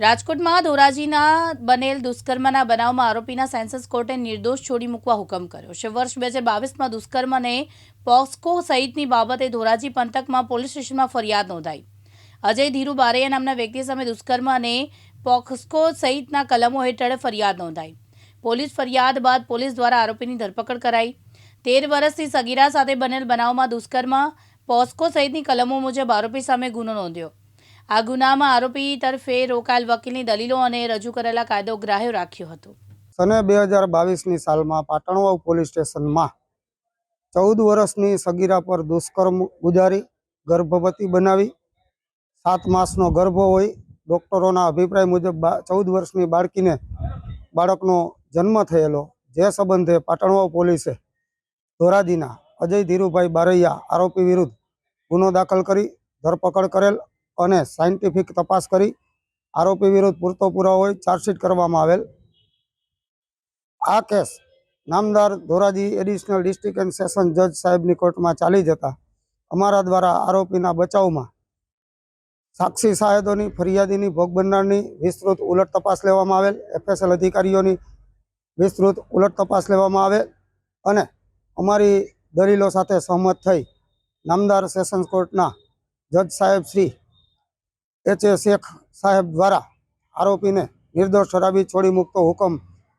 રાજકોટમાં ધોરાજીના બનેલ દુષ્કર્મના બનાવમાં આરોપીના સેન્સસ કોર્ટે નિર્દોષ છોડી મૂકવા હુકમ કર્યો છે. વર્ષ બે હજાર બાવીસમાં દુષ્કર્મ અને પોક્સકો સહિતની બાબતે ધોરાજી પંથકમાં પોલીસ સ્ટેશનમાં ફરિયાદ નોંધાઈ. અજય ધીરુ બારૈયા નામના વ્યક્તિ સામે દુષ્કર્મ અને પોક્સકો સહિતના કલમો હેઠળ ફરિયાદ નોંધાઈ. પોલીસ ફરિયાદ બાદ પોલીસ દ્વારા આરોપીની ધરપકડ કરાઈ. તેર વર્ષથી સગીરા સાથે બનેલ બનાવમાં દુષ્કર્મ પોસ્કો સહિતની કલમો મુજબ આરોપી સામે ગુનો નોંધ્યો. આ ગુનામાં આરોપી તરફે રોકાયેલ વકીલની દલીલો અને રજૂ કરેલા કાયદો ગ્રાહ્ય રાખ્યો હતો. સને બે હજાર બાવીસની સાલમાં પાટણવાવ પોલીસ સ્ટેશનમાં ચૌદ વર્ષની સગીરા પર દુષ્કર્મ ગુજારી, ગર્ભવતી બનાવી, સાત માસનો ગર્ભ હોય, ડૉક્ટરોના અભિપ્રાય મુજબ ચૌદ વર્ષની બાળકીને બાળકનો જન્મ થયેલો. જે સંબંધે પાટણવાવ પોલીસે ધોરાજીના અજય ધીરુભાઈ બારૈયા આરોપી વિરુદ્ધ ગુનો દાખલ કરી ધરપકડ કરેલ. અને સાયન્ટિફિક તપાસ કરી આરોપી વિરુદ્ધ પૂરતો પુરાવો હોય ચાર્જશીટ કરવામાં આવેલ. આ કેસ નામદાર Dhoraji additional district and session જજ સાહેબની કોર્ટમાં ચાલી જતા અમારા દ્વારા આરોપીના બચાવમાં સાક્ષી સાહેદોની ફરિયાદીની ભોગ બનનારની વિસ્તૃત ઉલટ તપાસ લેવામાં આવેલ. એફએસએલ અધિકારીઓની વિસ્તૃત ઉલટ તપાસ લેવામાં આવેલ અને અમારી દલીલો સાથે સહમત થઈ નામદાર સેશન્સ કોર્ટના જજ સાહેબ શ્રી એચ શેખ સાહેબ દ્વારા આરોપીને નિર્દોષ ઠરાવી છોડી મૂકતો હુકમ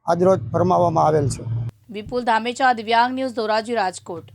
આજરોજ ફરમાવવામાં આવેલ છે. વિપુલ ધામેચા દિવ્યાંગ ન્યૂઝ ધોરાજી રાજકોટ.